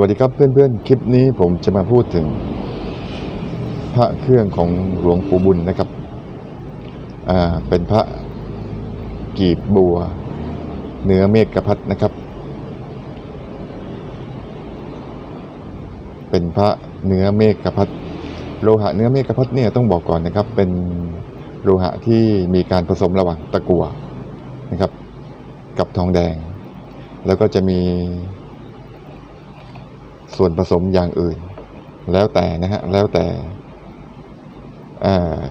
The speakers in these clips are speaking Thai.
วัสดีครับเพื่อนๆ คลิปนี้ผมจะมาพูดถึง พระเครื่องของหลวงปู่บุญนะครับ อ่า เป็นพระกีบบัว เนื้อเมฆกพัดนะครับ เป็นพระเนื้อเมฆกพัดโลหะเนื้อเมฆกพัดเนี่ยต้องบอกก่อนนะครับ เป็นโลหะที่มีการผสมระหว่างตะกั่วนะครับ กับทองแดง แล้วก็จะมี ส่วนผสมอย่างอื่น แล้วแต่นะฮะแล้วแต่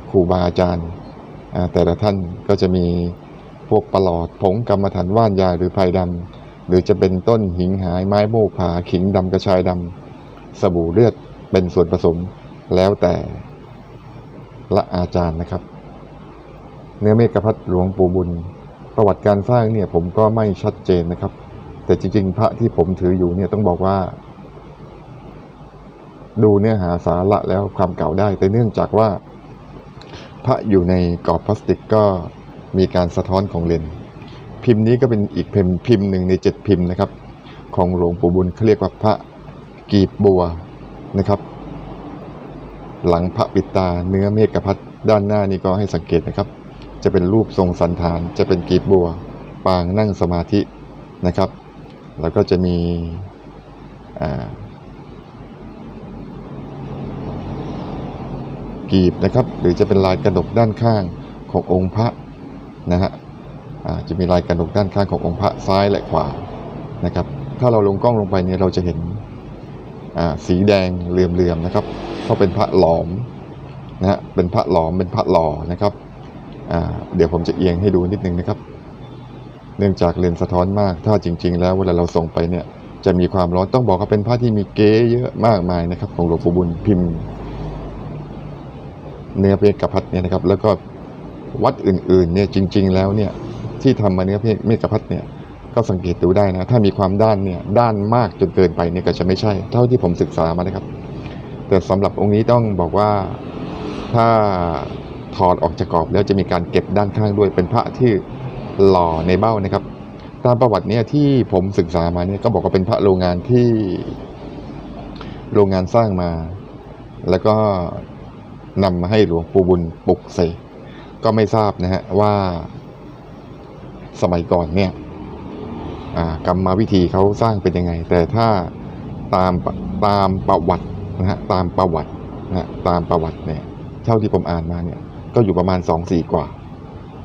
ครูบาอาจารย์ แต่ละท่านก็จะมีพวกปลอดผงกรรมฐานว่านยาหรือไผ่ดำหรือจะเป็นต้นหิงหายไม้โมกผาขิงดำกระชายดำสบู่เลือดเป็นส่วนผสมแล้วแต่ละอาจารย์นะครับ เนื้อเมฆพัดหลวงปู่บุญ ประวัติการสร้างเนี่ยผมก็ไม่ชัดเจนนะครับ แต่จริงๆ พระที่ผมถืออยู่เนี่ยต้องบอกว่า ดูเนื้อหาสาระแล้วความเก่าได้ แต่เนื่องจากว่า พระอยู่ในกรอบพลาสติกก็มีการสะท้อนของเลนส์พิมพ์นี้ก็เป็นอีกพิมพ์พิมพ์หนึ่งในเจ็ดพิมพ์นะครับ ของหลวงปู่บุญเขาเรียกว่าพระกีบบัวนะครับ หลังพระปิดตาเนื้อเมฆพัดด้านหน้านี่ก็ให้สังเกตนะครับ จะเป็นรูปทรงสันฐาน จะเป็นกีบบัว ปางนั่งสมาธินะครับ แล้วก็จะมีอ่า กีบนะครับ หรือจะเป็นลายกระดกด้านข้างขององค์พระนะฮะจะมีลายกระดกด้านข้างขององค์พระซ้ายและขวานะครับ ถ้าเราลงกล้องลงไปเนี่ยเราจะเห็นสีแดงเหลื่อมๆนะครับเพราเป็นพระหลอมนะฮะเป็นพระหลอมเป็นพระหล่อนะครับเดี๋ยวผมจะเอียงให้ดูนิดนึงนะครับ เนื่องจากเลนส์สะท้อนมาก ถ้าจริง ๆ แล้วเวลาเราส่งไปเนี่ยจะมีความร้อนต้องบอกว่าเป็นผ้าที่มีเก๊เยอะมากมายนะครับของหลวงปู่บุญพิมพ์ เนื้อเพชรกับพัดเนี่ยนะครับ แล้วก็วัดอื่นๆเนี่ยจริง ๆ แล้วเนี่ยที่ทำมาเนื้อเพชรเมฆกับพัดเนี่ยก็สังเกตดูได้นะ ถ้ามีความด้านเนี่ยด้านมากจนเกินไปเนี่ยก็จะไม่ใช่ เท่าที่ผมศึกษามานะครับ แต่สำหรับองค์นี้ต้องบอกว่าถ้าถอดออกจากกรอบแล้วจะมีการเก็บด้านข้างด้วยเป็นพระที่หล่อในเบ้านะครับ ตามประวัติเนี่ยที่ผมศึกษามาเนี่ยก็บอกว่าเป็นพระโรงงานที่โรงงานสร้างมา แล้วก็ นำมาให้หลวงปู่บุญปลุกเสกก็ไม่ทราบนะฮะว่าสมัยก่อนเนี่ยกรรมวิธีเขาสร้างเป็นยังไง แต่ถ้าตามตามประวัตินะฮะตามประวัตินะฮะตามประวัติเนี่ยเท่าที่ผมอ่านมาเนี่ยก็อยู่ประมาณสองสี่กว่า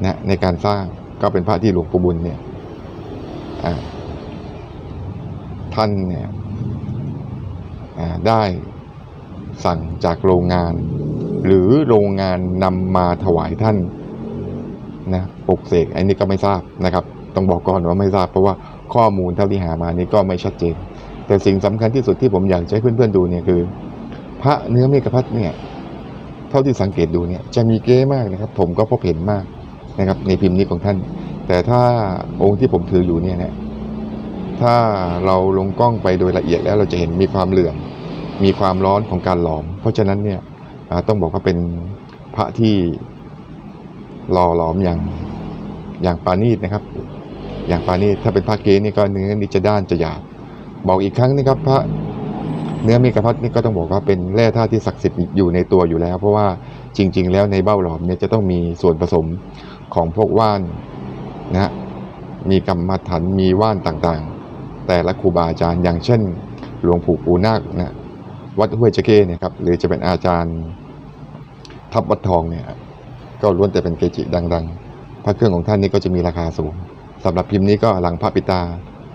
นะในการสร้างก็เป็นพระที่หลวงปู่บุญเนี่ยท่านเนี่ยได้สั่งจากโรงงาน หรือโรงงานนำมาถวายท่านนะปลุกเสกอันนี้ก็ไม่ทราบนะครับ ต้องบอกก่อนว่าไม่ทราบเพราะว่าข้อมูลเท่าที่หามานี่ก็ไม่ชัดเจน แต่สิ่งสำคัญที่สุดที่ผมอยากให้เพื่อนๆดูเนี่ยคือ พระเนื้อเมฆพัดเนี่ยเท่าที่สังเกตดูเนี่ยจะมีเก้มากนะครับ ผมก็พบเห็นมากนะครับ ในพิมพ์นี้ของท่าน แต่ถ้าองค์ที่ผมถืออยู่เนี่ยนะถ้าเราลงกล้องไปโดยละเอียดแล้วเราจะเห็นมีความเหลื่อมมีความร้อนของการหลอม เพราะฉะนั้นเนี่ย ต้องบอกว่าเป็นพระที่หล่อหลอมอย่างอย่างปานีตนะครับ อย่างปานีตถ้าเป็นพระเก๊นี่ก็เนื้อนี่จะด้านจะหยาบบอกอีกครั้งนะครับพระเนื้อเมกะพัดนี่ก็ต้องบอกว่าเป็นแร่ธาตุที่ศักดิ์สิทธิ์อยู่ในตัวอยู่แล้ว เพราะว่าจริง ๆ แล้วในเบ้าหลอมเนี่ยจะต้องมีส่วนผสมของพวกว่านนะฮะมีกรรมฐานมีว่านต่างๆ แต่ละครูบาอาจารย์อย่างเช่น หลวงปู่ปูนาคนะวัดห้วยเจเก้เนี่ยครับหรือจะเป็นอาจารย์ ทับวัดทองเนี่ยก็ล้วนแต่เป็นเกจิดัง ๆ พระเครื่องของท่านนี่ก็จะมีราคาสูงสำหรับพิมพ์นี้ก็หลังพระปิตา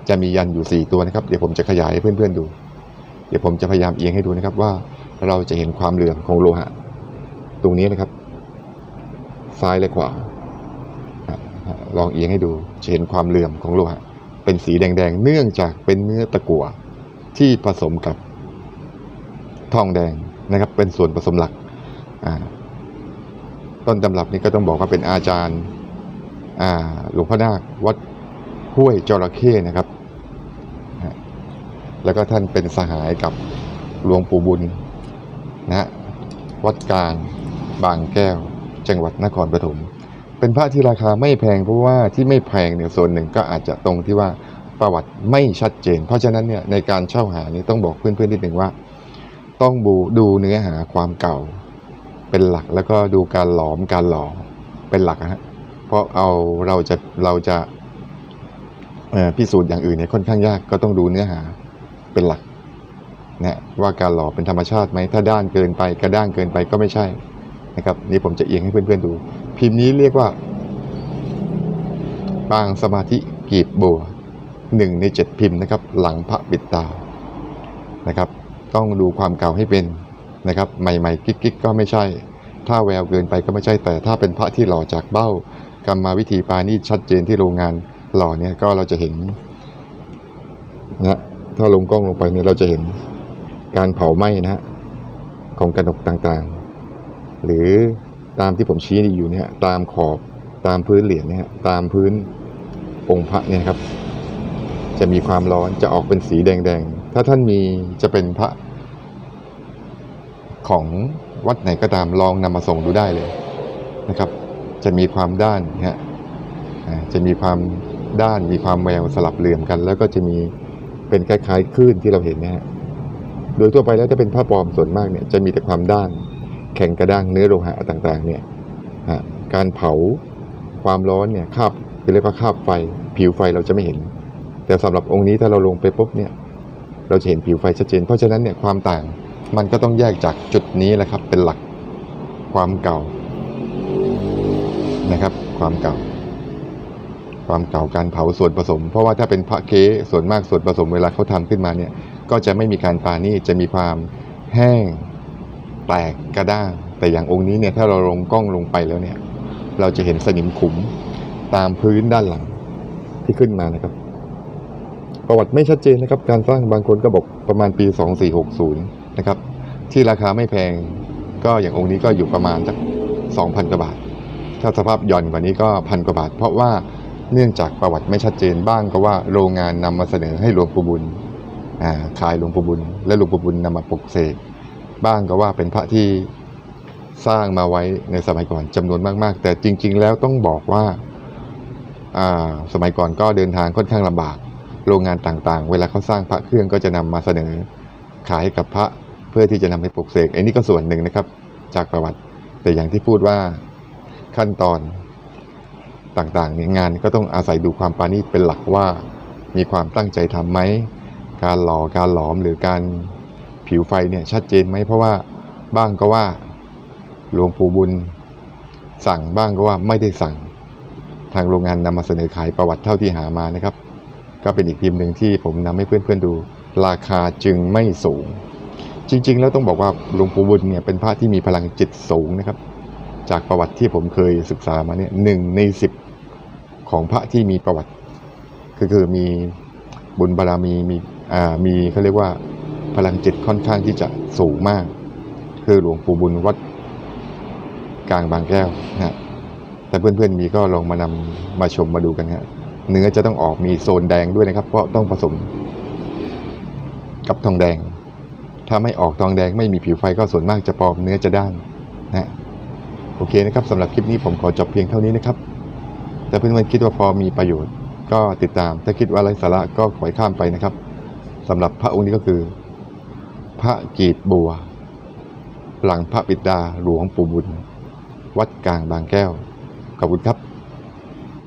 จะมียันอยู่ 4 ตัวนะครับ เดี๋ยวผมจะขยายให้เพื่อนๆดู เดี๋ยวผมจะพยายามเอียงให้ดูนะครับว่าเราจะเห็นความเหลื่อมของโลหะ ตรงนี้นะครับ ซ้ายและขวาลองเอียงให้ดูจะเห็นความเหลื่อมของโลหะ เป็นสีแดงๆ เนื่องจากเป็นเนื้อตะกั่วที่ผสมกับทองแดงนะครับ เป็นส่วนผสมหลักอ่า ต้นตำรับนี่ก็ต้องบอกว่าเป็นอาจารย์หลวงพ่อนาควัดห้วยจระเข้นะครับ แล้วก็ท่านเป็นสหายกับหลวงปู่บุญนะฮะวัดกลางบางแก้ว จังหวัดนครปฐมเป็นพระที่ราคาไม่แพงเพราะว่าที่ไม่แพงเนี่ยส่วนหนึ่งก็อาจจะตรงที่ว่าประวัติไม่ชัดเจน เพราะฉะนั้นเนี่ยในการเช่าหานี่ต้องบอกเพื่อนๆนิดหนึ่งว่า ต้องดูดูเนื้อหาความเก่า เป็นหลักแล้วก็ดูการหลอมการหล่อเป็นหลักนะฮะเพราะเอาเราจะเราจะพิสูจน์อย่างอื่นเนี่ยค่อนข้างยากก็ต้องดูเนื้อหาเป็นหลักนะว่าการหล่อเป็นธรรมชาติไหมถ้าด้านเกินไปกระด้างเกินไปก็ไม่ใช่นะครับนี่ผมจะเอียงให้เพื่อนๆดู พิมพ์นี้เรียกว่า ปางสมาธิกีบบัวหนึ่งในเจ็ดพิมพ์นะครับ หลังพระปิดตานะครับ ต้องดูความเก่าให้เป็น นะครับใหม่ๆกิ๊กๆก็ไม่ใช่ ถ้าแววเกินไปก็ไม่ใช่แต่ถ้าเป็นพระที่หล่อจากเบ้ากรรมาวิธีปานี่ชัดเจนที่โรงงานหล่อเนี่ยก็เราจะเห็นนะถ้าลงกล้องลงไปเนี่ยเราจะเห็นการเผาไหม้นะฮะของกระดกต่างๆ หรือตามที่ผมชี้อยู่เนี่ยตามขอบตามพื้นเหรียญเนี่ยตามพื้นองค์พระเนี่ยครับ จะมีความร้อนจะออกเป็นสีแดงๆ ถ้าท่านมีจะเป็นพระ ของวัดไหนก็ตามลองนำมาส่งดูได้เลยนะครับ จะมีความด้านนะฮะจะมีความด้านมีความแววสลับเหลื่อมกัน แล้วก็จะมีเป็นคล้ายๆคลื่นที่เราเห็นนะฮะโดยทั่วไปแล้วถ้าเป็นผ้าปลอมส่วนมากเนี่ยจะมีแต่ความด้านแข็งกระด้างเนื้อโลหะต่างๆเนี่ยการเผาความร้อนเนี่ยคาบเรียกว่าคาบไฟ ผิวไฟเราจะไม่เห็น แต่สำหรับองค์นี้ถ้าเราลงไปปุ๊บเนี่ยเราจะเห็นผิวไฟชัดเจน เพราะฉะนั้นเนี่ยความต่าง มันก็ต้องแยกจากจุดนี้แหละครับ เป็นหลักความเก่านะครับ ความเก่า ความเก่าการเผาส่วนผสม เพราะว่าถ้าเป็นพระเคส่วนมากส่วนผสมเวลาเขาทำขึ้นมาเนี่ย ก็จะไม่มีการปานี่จะมีความแห้งแตกกระด้างแต่อย่างองค์นี้เนี่ยถ้าเราลงกล้องลงไปแล้วเนี่ย เราจะเห็นสนิมขุมตามพื้นด้านหลังที่ขึ้นมานะครับ ประวัติไม่ชัดเจนนะครับ การสร้างบางคนก็บอกประมาณปี 2460 นะครับ ที่ราคาไม่แพงก็อย่างองค์นี้ก็อยู่ประมาณสัก2,000กว่าบาท ถ้าสภาพหย่อนกว่านี้ก็พันกว่าบาท เพราะว่าเนื่องจากประวัติไม่ชัดเจนบ้างก็ว่าโรงงานนำมาเสนอให้หลวงปู่บุญขายหลวงปู่บุญ และหลวงปู่บุญนำมาปลุกเสกบ้างก็ว่าเป็นพระที่สร้างมาไว้ในสมัยก่อนจำนวนมาก ๆ แต่จริง ๆ แล้วต้องบอกว่าสมัยก่อนก็เดินทางค่อนข้างลำบาก โรงงานต่างๆ เวลาเขาสร้างพระเครื่องก็จะนำมาเสนอขายให้กับพระ พื่อที่จะนำไปปลุกเสกอันนี้ก็ส่วนหนึ่งนะครับจากประวัติ แต่อย่างที่พูดว่าขั้นตอนต่างๆเนี่ยงานก็ต้องอาศัยดูความปาณีตเป็นหลักว่ามีความตั้งใจทำไหมการหล่อการหลอมหรือการผิวไฟเนี่ยชัดเจนไหมเพราะว่าบ้างก็ว่าหลวงปู่บุญ สั่งบ้างก็ว่าไม่ได้สั่งทางโรงงานนำมาเสนอขายประวัติเท่าที่หามานะครับ ก็เป็นอีกพิมพ์หนึ่งที่ผมนำให้เพื่อนๆดู ราคาจึงไม่สูง จริง ๆ แล้วต้องบอกว่าหลวงปู่บุญเนี่ยเป็นพระที่มีพลังจิตสูงนะครับ จากประวัติที่ผมเคยศึกษามาเนี่ยหนึ่งในสิบของพระที่มีประวัติคือคือมีบุญบารมีมีอ่ามีเขาเรียกว่าพลังจิตค่อนข้างที่จะสูงมาก คือหลวงปู่บุญวัดกลางบางแก้วนะฮะแต่เพื่อนๆมีก็ลองมานำมาชมมาดูกันฮะเนื้อจะต้องออกมีโซนแดงด้วยนะครับ เพราะต้องผสมกับทองแดง ถ้าไม่ออกทองแดงไม่มีผิวไฟก็ส่วนมากจะปลอมเนื้อจะด้านนะฮะโอเคนะครับสำหรับคลิปนี้ผมขอจบเพียงเท่านี้นะครับแต่เพื่อนๆคิดว่าพอมีประโยชน์ ก็ติดตาม ถ้าคิดว่าไร้สาระก็ขอให้ข้ามไปนะครับสำหรับพระองค์นี้ก็คือ พระกีบบัว หลังพระบิดาหลวงปู่บุญ วัดกลางบางแก้วขอบคุณครับ